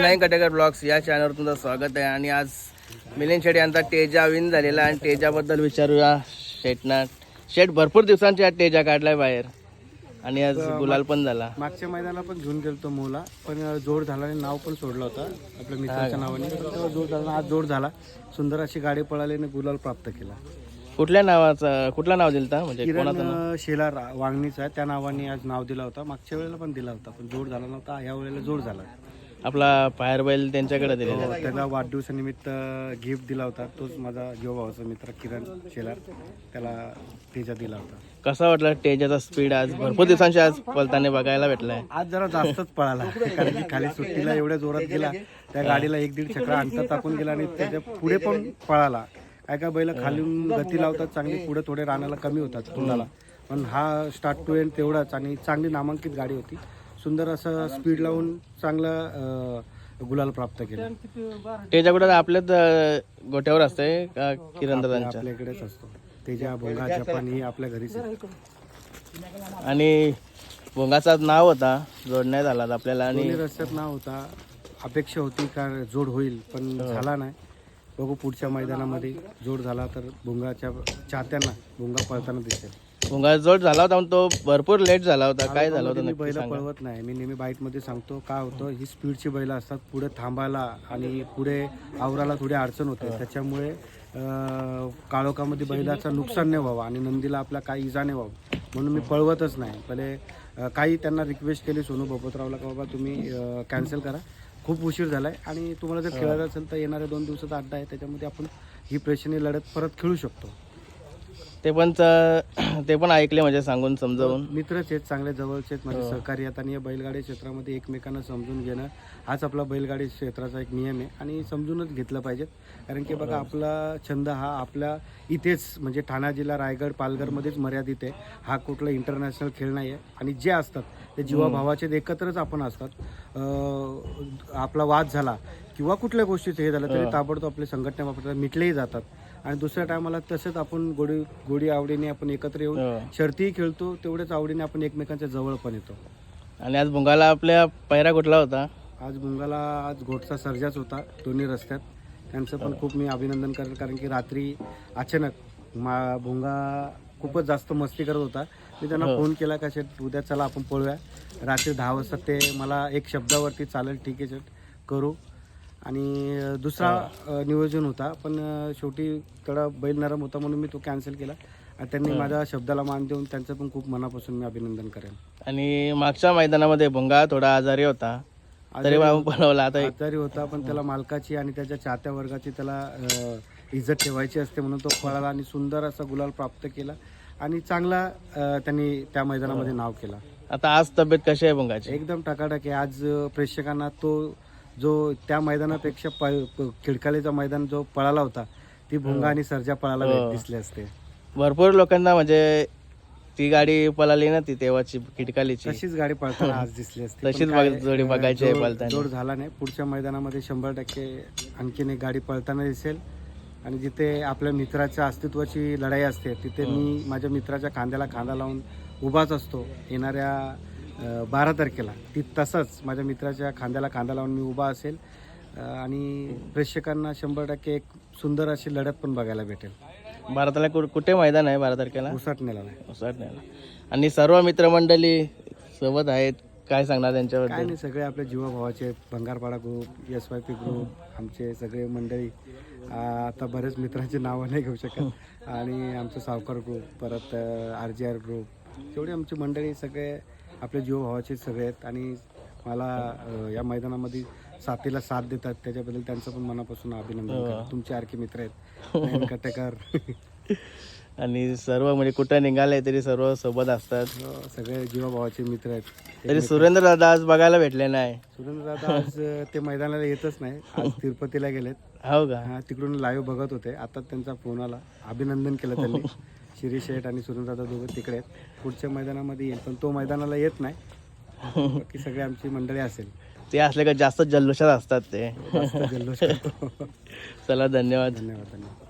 नाही कटेकर ब्लॉग्स या चॅनलवर तुमचं स्वागत आहे. आणि आज मिलिंद शेट यांचा टेजा विन झालेला आणि टेजाबद्दल विचारूया. शेटना शेट भरपूर दिवसांची आज टेजा काढलाय बाहेर. आणि आज गुलाल पण झाला. मागच्या मैदानाला पण घेऊन गेलतो मोला. पण जोड झाला आणि नाव पण सोडलं होतं. आपल्या मित्राच्या नावाने. पण तेव्हा जोड झाला आज जोड झाला. सुंदर अशी गाडी पळाली आणि गुलाल प्राप्त केला. कुठल्या नावाचं कुठलं नाव दिलं म्हणजे किरण कोणाचं नाव? अं, शेलार वांगणीचा आहे. त्या नावाने आज नाव दिला होता. मागच्या वेळेला पण दिला होता. पण जोड झाला नव्हता. ह्या वेळेला जोड झाला. आपला फायर बैल त्यांच्याकडे दिलेला त्याचा वाढदिवसानिमित्त गिफ्ट दिला होता. तोच माझा जीवभावाचा मित्र किरण शेलार. त्याला तेजा दिला होता. कसा वाटला टेजाचा स्पीड आज? भरपूर दिवसांची आज पलताने बघायला भेटलाय. आज जरा जास्तच पळाला. कारण की खाली सुट्टीला एवढ्या जोरात गेला त्या गाडीला एक दीड चक्र अंतर टाकून गेला आणि त्याच्या पुढे पण पळाला. काय काय बैल खालून गती लावतात चांगली पुढे थोडे रानाला कमी होतात तोंडाला पण हा स्टार्ट टू एंड तेवढाच आणि चांगली नामांकित गाडी होती. सुंदर असं स्पीड लावून चांगलं गुलाल प्राप्त केलं. टेजा कुठं आपल्याच गोट्यावर असते का किरण दादांच्या. आपल्याकडेच असतो. तेजा भोंगा जपान ही आपल्या घरीच आहे. आणि भोंगाचा नाव होता जोडण्यात आला आपल्याला आणि रस्त्यात नाव होता. अपेक्षा होती का जोड होईल पण झाला नाही. बघू पुढच्या मैदानामध्ये जोड झाला तर भुंगाच्या चाहत्यांना भुंगा पळताना दिसेल. भोंगा जोड झाला होता पण तो भरपूर लेट झाला होता. काय झालं होतं मी नक्की बैल सांगा. पळवत नाही. मी नेहमी बाईटमध्ये सांगतो काय होतं ही स्पीडची बैल असतात पुढे थांबायला आणि पुढे आवराला थोडी अडचण होते. त्याच्यामुळे अं, काळोखामध्ये बैलाचं नुकसान नाही व्हावं आणि नंदीला आपला काही इजा नाही व्हावं म्हणून मी पळवतच नाही. पहिले अं, काही त्यांना रिक्वेस्ट केली सोनू बपतरावला का बाबा तुम्ही कॅन्सल करा. खूप उशीर झालाय आणि तुम्हाला जर खेळायचं असेल तर येणाऱ्या दोन दिवसाचा अड्डा आहे त्याच्यामध्ये आपण ही प्रेक्षणीय लढत परत खेळू शकतो. ते पण च- ते पण ऐकले म्हणजे सांगून समजावून. मित्रच आहेत चांगले जवळचे आहेत माझे सहकारी आहेत आणि या बैलगाडी क्षेत्रामध्ये एकमेकांना समजून घेणं हाच आपला बैलगाडी क्षेत्राचा एक नियम आहे आणि समजूनच घेतलं पाहिजेत. कारण की बघा आपला छंद हा आपल्या इथेच म्हणजे ठाणा जिल्हा रायगड पालघरमध्येच मर्यादित आहे. हा कुठला इंटरनॅशनल खेळ नाही आहे आणि जे असतात ते जीवाभावाचे एकत्रच आपण असतात. अं, आपला वाद झाला किंवा कुठल्या गोष्टीचं हे झालं तरी ताबडतोब आपले संघटना वापरतात मिटलेही जातात. आणि दुसऱ्या टायमाला तसंच आपण गोडी गोडी आवडीने आपण एकत्र येऊन हो. शर्तीही खेळतो तेवढ्याच आवडीने आपण एकमेकांच्या जवळ पण येतो. आणि आज भोंगाला आपल्या पैरा कुठला होता? आज मुंगाला आज घोटचा सर्जाच होता दोन्ही रस्त्यात. त्यांचं पण खूप मी अभिनंदन करेन कारण की रात्री अचानक मा भुंगा खूपच जास्त मस्ती करत होता. मी त्यांना फोन केला का शेट उद्या चला आपण पळूया. रात्री दहा वाजता ते मला एक शब्दावरती चालेल ठीक आहे शेट करू. आणि दुसरा अं, नियोजन होता. पण अं, शेवटी थोडा बैल नरम होता म्हणून मी तो कॅन्सल केला. आणि त्यांनी माझ्या शब्दाला मान देऊन त्यांचं पण खूप मनापासून मी अभिनंदन करेन आणि मागच्या मैदानामध्ये भोंगा थोडा आजारी होता. तरी आपण पळवला आता आजारी होता पण त्याला मालकाची आणि त्याच्या चाहत्या वर्गाची त्याला अं, इज्जत ठेवायची असते म्हणून तो पळाला आणि सुंदर असा गुलाल प्राप्त केला. आणि चांगला अं, त्यांनी त्या मैदानामध्ये नाव केला. आता आज तब्येत कशी आहे भोंगाची? एकदम टकाटक आहे. आज अं, प्रेक्षकांना तो जो त्या मैदानापेक्षा खिडकालीचा मैदान जो पळाला होता ती भुंगा आणि सर्जा पळाला हो. दिसले असते. भरपूर लोकांना म्हणजे ती गाडी पळाली ना ती तेव्हाची खिटकालीची तशीच गाडी पळताना आज दिसली असते. तशीच जोडी बघायची जोड- झाला नाही. पुढच्या मैदानामध्ये शंभर टक्के आणखीन एक गाडी पळताना दिसेल. आणि जिथे आपल्या मित्राच्या अस्तित्वाची लढाई असते तिथे मी माझ्या मित्राच्या खांद्याला खांदा लावून उभाच असतो. येणाऱ्या बारा तारखेला. ती तसंच माझ्या मित्राच्या खांद्याला खांदा लावून मी उभा असेल. आणि प्रेक्षकांना शंभर टक्के एक सुंदर अशी लढत पण बघायला भेटेल. भारताला कु- कुठे मैदान आहे बारा तारखेला? उसाटण्याला नाही ना. आणि सर्व मित्रमंडळी सोबत आहेत. काय सांगणार काय त्यांच्याबद्दल नाही सगळे आपले जीवाभावाचे Bhangarpada group S Y P group आमचे सगळे मंडळी. आ, आता बरेच मित्रांची नावं नाही घेऊ शकत. आणि आमचं सावकार ग्रुप परत आर जी आर ग्रुप तेवढी आमची मंडळी सगळे आपले जीवभावाचे सगळे आहेत आणि मला या मैदानामध्ये साथीला साथ देतात. त्याच्याबद्दल त्यांचं पण मनापासून अभिनंदन करतो तुमचे आरके मित्र आहेत. नयन कटेकर आणि सर्व म्हणजे कुठं निघाले तरी सर्व सोबत असतात. हो, सगळे जीवाभावाचे मित्र आहेत. तरी सुरेंद्र दादा आज बघायला भेटले नाही. सुरेंद्र दादा आज अ, ते मैदानाला येतच नाही. आज तिरुपतीला गेलेत. हो का? हा तिकडून लाईव्ह बघत होते. आता त्यांचा फोन आला. अभिनंदन केलं त्यांनी. शिरीष शेठ आणि सुरेंद्रदा दोघं तिकडे आहेत. पुढच्या मैदानामध्ये येईल पण तो मैदानाला येत नाही. बाकी सगळे आमची मंडळी असेल. ते असले का जास्त जल्लोषात असतात ते. जास्त जल्लोष चला धन्यवाद. धन्यवाद धन्यवाद.